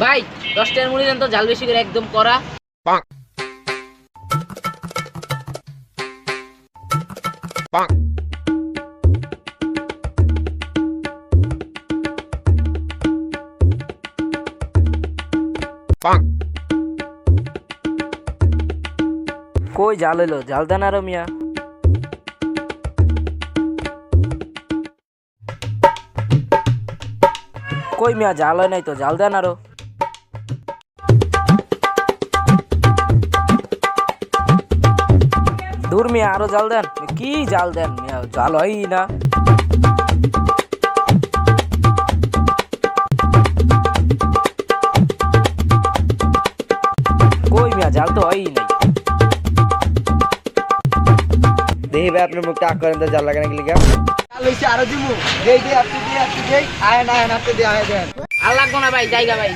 ভাই দশ টাকার মুড়ি দেন তো জাল বেশি করে একদম করা কই জাল এলো জাল দেন আরও মিয়া। কই মিয়া, জাল হয় নাই তো, জাল দেন আরও। দূর মিয়া, আরও জাল দেন। কি জাল দেন মিয়া, জাল হয়ই না। কই মিয়া, জাল তো হয়ই নাই। দেখি ভাই আপনার মুখটা আগ করেন তো, জাল লাগানো গেলে আরও দিব দেই দেই, আপনি দেই আপনি দেই। আয় না আপনি দেই আয় দেন। আর লাগবো না ভাই, জায়গা ভাই।